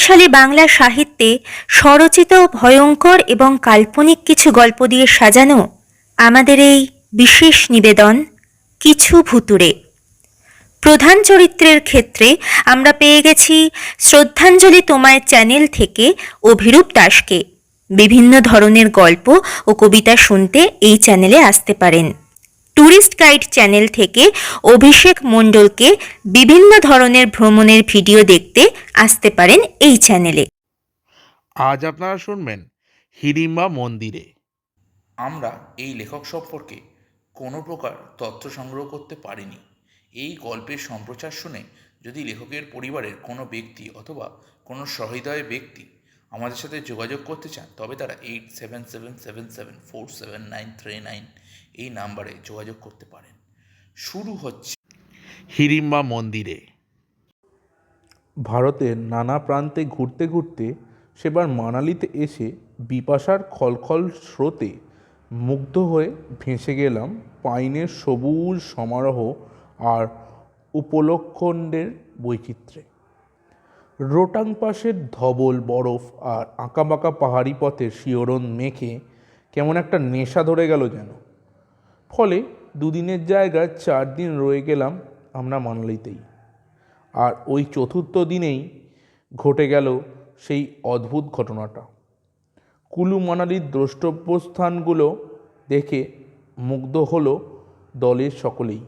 শক্তিশালী বাংলা সাহিত্যে স্বরচিত ভয়ঙ্কর এবং কাল্পনিক কিছু গল্প দিয়ে সাজানো আমাদের এই বিশেষ নিবেদন, কিছু ভুতুড়ে। প্রধান চরিত্রের ক্ষেত্রে আমরা পেয়ে গেছি শ্রদ্ধাঞ্জলি তোমায় চ্যানেল থেকে অভিরূপ দাসকে। বিভিন্ন ধরনের গল্প ও কবিতা শুনতে এই চ্যানেলে আসতে পারেন। ট্যুরিস্ট গাইড চ্যানেল থেকে অভিষেক মণ্ডলকে বিভিন্ন ধরনের ভ্রমণের ভিডিও দেখতে আসতে পারেন এই চ্যানেলে। আজ আপনারা শুনবেন হিড়িম্বা মন্দিরে। আমরা এই লেখক সম্পর্কে কোনো প্রকার তথ্য সংগ্রহ করতে পারিনি। এই গল্পের সম্প্রচার শুনে যদি লেখকের পরিবারের কোনো ব্যক্তি অথবা কোনো সহৃদয় ব্যক্তি আমাদের সাথে যোগাযোগ করতে চান, তবে তারা eight seven seven seven seven four seven nine three nine এই নাম্বারে যোগাযোগ করতে পারেন। শুরু হচ্ছে হিরিম্বা মন্দিরে। ভারতের নানা প্রান্তে ঘুরতে ঘুরতে সেবার মানালিতে এসে বিপাশার খলখল স্রোতে মুগ্ধ হয়ে ভেসে গেলাম পাইনের সবুজ সমারোহ আর উপলক্ষণ্ডের বৈচিত্র্যে। রোটাং পাশের ধবল, বরফ আর আঁকাবাঁকা পাহাড়ি পথের শিওরণ মেখে কেমন একটা নেশা ধরে গেল যেন। ফলে দুদিনের জায়গায় চার দিন রয়ে গেলাম আমরা মানালিতেই। আর ওই চতুর্থ দিনেই ঘটে গেল সেই অদ্ভুত ঘটনাটা। কুলু মানালির দ্রষ্টব্য স্থানগুলো দেখে মুগ্ধ হলো দলের সকলেই।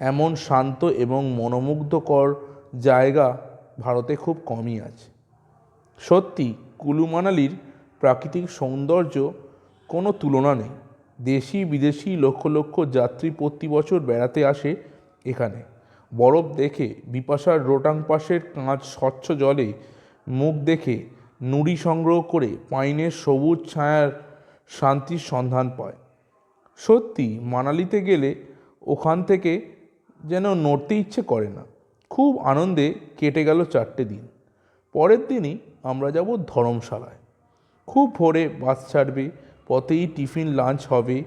এমন শান্ত এবং মনোমুগ্ধকর জায়গা ভারতে খুব কমই আছে। সত্যি কুলু মানালির প্রাকৃতিক সৌন্দর্য কোনো তুলনা নেই। দেশি, বিদেশি, লক্ষ লক্ষ যাত্রী প্রতি বছর বেড়াতে আসে এখানে। বরফ দেখে, বিপাশার রোটাং পাশের কাঁচ স্বচ্ছ জলে মুখ দেখে নুড়ি সংগ্রহ করে পাইনের সবুজ ছায়ার শান্তির সন্ধান পায়। সত্যি, মানালিতে গেলে ওখান থেকে যেন নড়তে ইচ্ছে করে না। খুব আনন্দে কেটে গেল চারটে দিন। পরের দিনই আমরা যাব ধর্মশালায়। খুব ভোরে বাস ছাড়বে, পথেই টিফিন, লাঞ্চ হবে,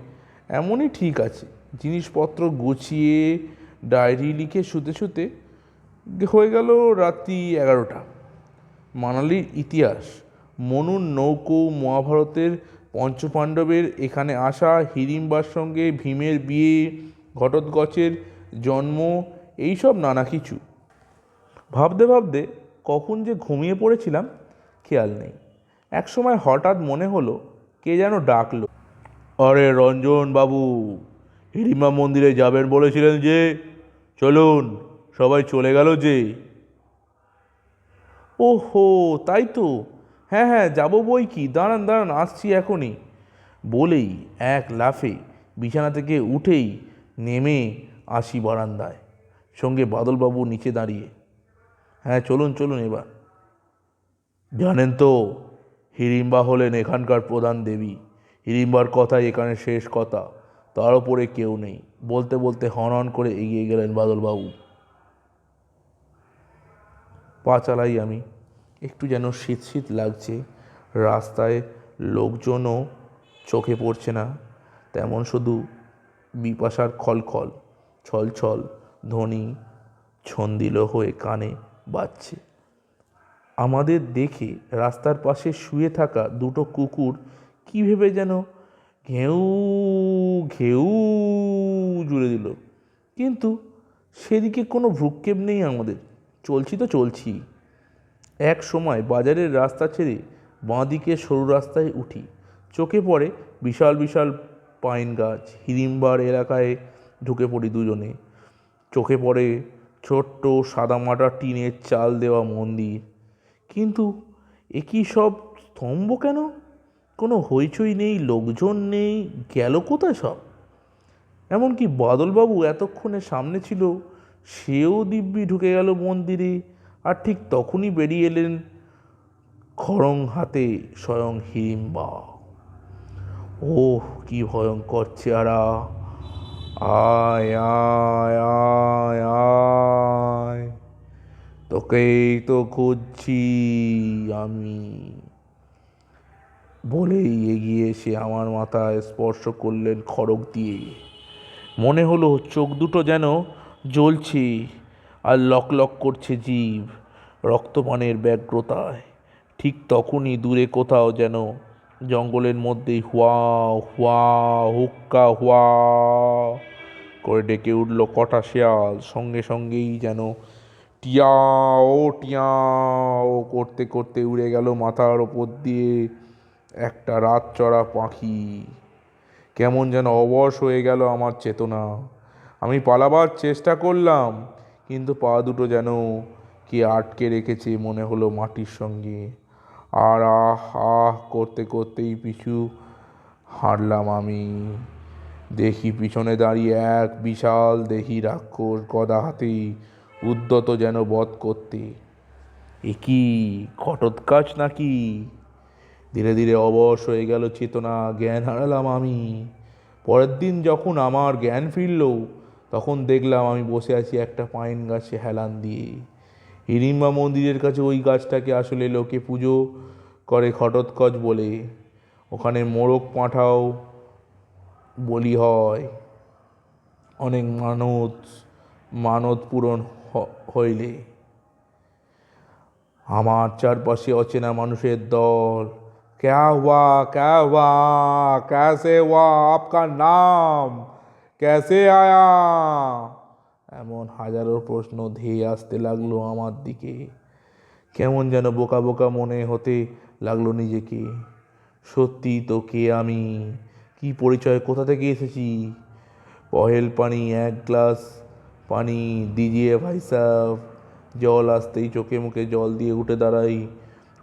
এমনই ঠিক আছে। জিনিসপত্র গুছিয়ে ডায়েরি লিখে শুতে শুতে হয়ে গেল রাত্রি এগারোটা। মানালির ইতিহাস, মনুর নৌকো মহাভারতের পঞ্চপাণ্ডবের এখানে আসা হিড়িম্বার সঙ্গে ভীমের বিয়ে, ঘটোৎকচের জন্ম, এইসব নানা কিছু। ভাবতে ভাবতে কখন যে ঘুমিয়ে পড়েছিলাম, খেয়াল নেই। একসময় হঠাৎ মনে হলো কে যেন ডাকলো। আরে রঞ্জন বাবু হিড়িম্বা মন্দিরে যাবেন বলেছিলেন যে, চলুন, সবাই চলে গেল যে। ওহো, তাই তো। হ্যাঁ হ্যাঁ যাব বই কি? দাঁড়ান দাঁড়ান, আসছি এখনই। বলেই এক লাফে বিছানা থেকে উঠেই নেমে আসি বারান্দায়। সঙ্গে বাদলবাবু নিচে দাঁড়িয়ে। হ্যাঁ চলুন চলুন এবার। জানেন তো, হিড়িম্বা হলেন এখানকার প্রধান দেবী। হিড়িম্বার কথাই এখানে শেষ কথা, তার উপরে কেউ নেই। বলতে বলতে হন হন করে এগিয়ে গেলেন বাদলবাবু। পা চালাই আমি। একটু যেন শীত শীত লাগছে। রাস্তায় লোকজনও চোখে পড়ছে না। তেমন শুধু বিপাশার খলখল, ছলছল ধ্বনি ছন্দিল হয়ে কানে বাজছে। আমাদের দেখে রাস্তার পাশে শুয়ে থাকা দুটো কুকুর কী ভেবে যেন ঘেউ ঘেউ জুড়ে দিল। কিন্তু সেদিকে কোনো ভ্রুক্ষেপ নেই আমাদের। চলছি তো চলছি। এক সময় বাজারের রাস্তা ছেড়ে বাঁদিকে সরু রাস্তায় উঠি। চোখে পড়ে বিশাল বিশাল পাইন গাছ। হিড়িম্বার এলাকায় ঢুকে পড়ি দুজনে। চোখে পড়ে ছোট্ট সাদামাটা টিনের চাল দেওয়া মন্দির। কিন্তু একই সব স্তম্ভ কেন? কোনো হইচই নেই, লোকজন নেই, গেল কোথায় সব? এমনকি বাদলবাবু এতক্ষণে সামনে ছিল, সেও দিব্যি ঢুকে গেল মন্দিরে আর ঠিক তখনই বেরিয়ে এলেন খড়ং হাতে স্বয়ং হিড়িম্বা ওহ, কি ভয়ঙ্কর চেহারা! আয় আয় আয় আয়। তোকেই তো খুঁজছি আমি। বলেই এগিয়ে এসে আমার মাথায় স্পর্শ করলেন খড়গ দিয়ে। মনে হলো চোখ দুটো যেন জ্বলছে আর লক লক করছে জীব রক্তপানের ব্যগ্রতায়। ঠিক তখনই দূরে কোথাও যেন জঙ্গলের মধ্যেই হুয়া হুয়া, হুক্কা, হুয়া করে ডেকে উঠল কটা শেয়াল। সঙ্গে সঙ্গেই যেন টিয়াও টিয়াও করতে করতে উড়ে গেল মাথার ওপর দিয়ে একটা রাত চড়া পাখি। কেমন যেন অবশ হয়ে গেল আমার চেতনা। আমি পালাবার চেষ্টা করলাম, কিন্তু পা দুটো যেন কে আটকে রেখেছে মনে হলো মাটির সঙ্গে। আর আহ আহ করতে করতেই পিছু হারলাম আমি। দেখি পিছনে দাঁড়িয়ে এক বিশাল দেহি রাক্ষস গদা হাতেই উদ্যত যেন বধ করতে। এ কি ঘটোৎকাচ নাকি? ধীরে ধীরে অবশ হয়ে গেল চেতনা, জ্ঞান হারালাম আমি। পরের দিন যখন আমার জ্ঞান ফিরল, তখন দেখলাম আমি বসে আছি একটা পাইন গাছে হেলান দিয়ে। হিড়িম্বা মন্দিরের কাছে ওই গাছটাকে আসলে লোকে পুজো করে ঘটোৎকচ বলে। ওখানে মোরগ পাঁঠাও বলি হয়। অনেক মানত মানত পূরণ হইলে। আমার চারপাশে অচেনা মানুষের দল। ক্যা হুয়া ক্যা হুয়া ক্যাসে হুয়া আপকা নাম? ক্যাসে আয়া? এমন হাজারো প্রশ্ন ধেয়ে আসতে লাগল আমার দিকে। কেমন যেন বোকা বোকা মনে হতে লাগল নিজেকে। সত্যি তো কে আমি? কি পরিচয়? কোথা থেকে এসেছি? পহেল পানি, এক গ্লাস পানি দিজিয়ে ভাই সাহ জল আসতেই চোখে মুখে জল দিয়ে উঠে দাঁড়াই।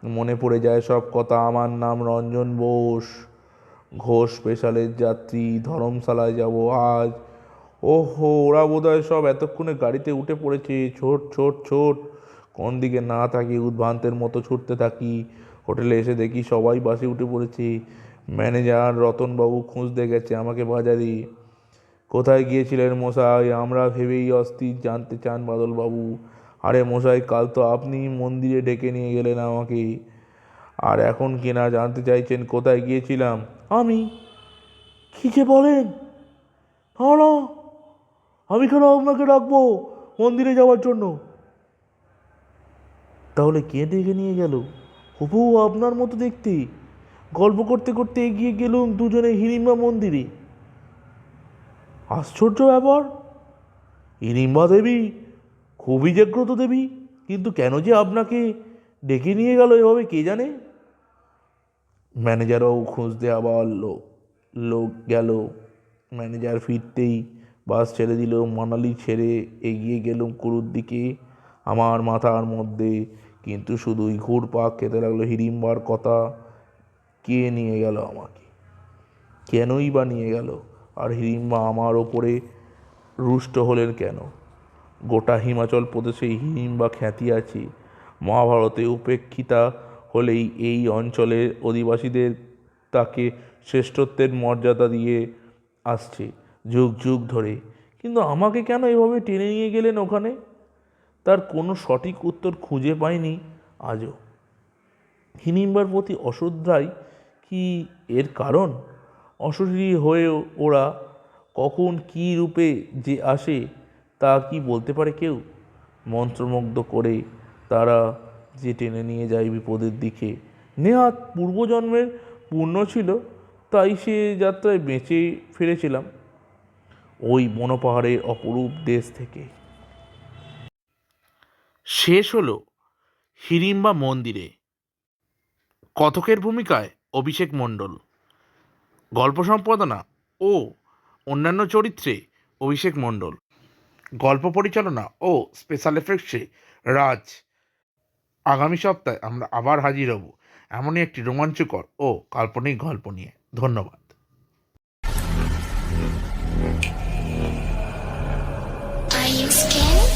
মনে পড়ে যায় সব কথা, আমার নাম রঞ্জন বোস। ঘোষ স্পেশালের যাত্রী, ধর্মশালায় যাব আজ। ওহো, ওরা বোধহয় সব এতক্ষণে গাড়িতে উঠে পড়েছে। ছোট ছোট ছোট। কোন দিকে না থাকি উদ্ভ্রান্তের মতো ছুটতে থাকি। হোটেলে এসে দেখি সবাই বাসে উঠে পড়েছে। ম্যানেজার রতনবাবু খুঁজতে গেছে, আমাকে বাজারে, কোথায় গিয়েছিলেন মশাই? আমরা ভেবেই অস্থির জানতে চান বাদলবাবু। আরে মশাই, কাল তো আপনি মন্দিরে ডেকে নিয়ে গেলেন আমাকে। আর এখন কিনা জানতে চাইছেন কোথায় গিয়েছিলাম? আমি? কী যে বলেন? না আমি কেন আপনাকে ডাকবো মন্দিরে যাওয়ার জন্য? তাহলে কে ডেকে নিয়ে গেল? হবু আপনার মতো দেখতে। গল্প করতে করতে এগিয়ে গেলুম দুজনে হিড়িম্বা মন্দিরে। আশ্চর্য ব্যাপার হিড়িম্বা দেবী খুবই জাগ্রত দেবী, কিন্তু কেন যে আপনাকে ডেকে নিয়ে গেল এভাবে কে জানে? ম্যানেজারও খুঁজতে আবার লোক লোক গেল, ম্যানেজার ফিরতেই বাস ছেড়ে দিল, মানালি ছেড়ে এগিয়ে গেলুম কুরুর দিকে, আমার মাথার মধ্যে। কিন্তু শুধুই ঘুরপাক খেতে লাগল হিড়িম্বার কথা। কে নিয়ে গেল আমাকে? কেনই বা নিয়ে গেল? আর হিড়িম্বা আমার ওপরে রুষ্ট হলেন কেন? গোটা হিমাচল প্রদেশে হিড়িম্বা খ্যাতি আছে। মহাভারতে উপেক্ষিতা হলেই এই অঞ্চলের অধিবাসীদের তাকে শ্রেষ্ঠত্বের মর্যাদা দিয়ে আসছে যুগ যুগ ধরে। কিন্তু আমাকে কেন এভাবে টেনে নিয়ে গেলেন ওখানে? তার কোনো সঠিক উত্তর খুঁজে পায়নি আজও। হিনিম্বার প্রতি অশ্রদ্ধাই কি এর কারণ? অশরীরী হয়ে ওরা কখন কী রূপে যে আসে তা কি বলতে পারে কেউ? মন্ত্রমুগ্ধ করে তারা যে টেনে নিয়ে যায় বিপদের দিকে। নেহাত পূর্বজন্মের পূর্ণ ছিল, তাই সে যাত্রায় বেঁচে ফিরেছিলাম ওই বনপাহাড়ের অপরূপ দেশ থেকে। শেষ হলো হিড়িম্বা মন্দিরে। কথকের ভূমিকায়? অভিষেক মণ্ডল। গল্প সম্পাদনা ও অন্যান্য চরিত্রে অভিষেক মণ্ডল। গল্প পরিচালনা ও স্পেশাল এফেক্টসে রাজ। আগামী সপ্তাহে আমরা আবার হাজির হব এমনই একটি রোমাঞ্চকর ও কাল্পনিক গল্প নিয়ে। ধন্যবাদ। Are you scared?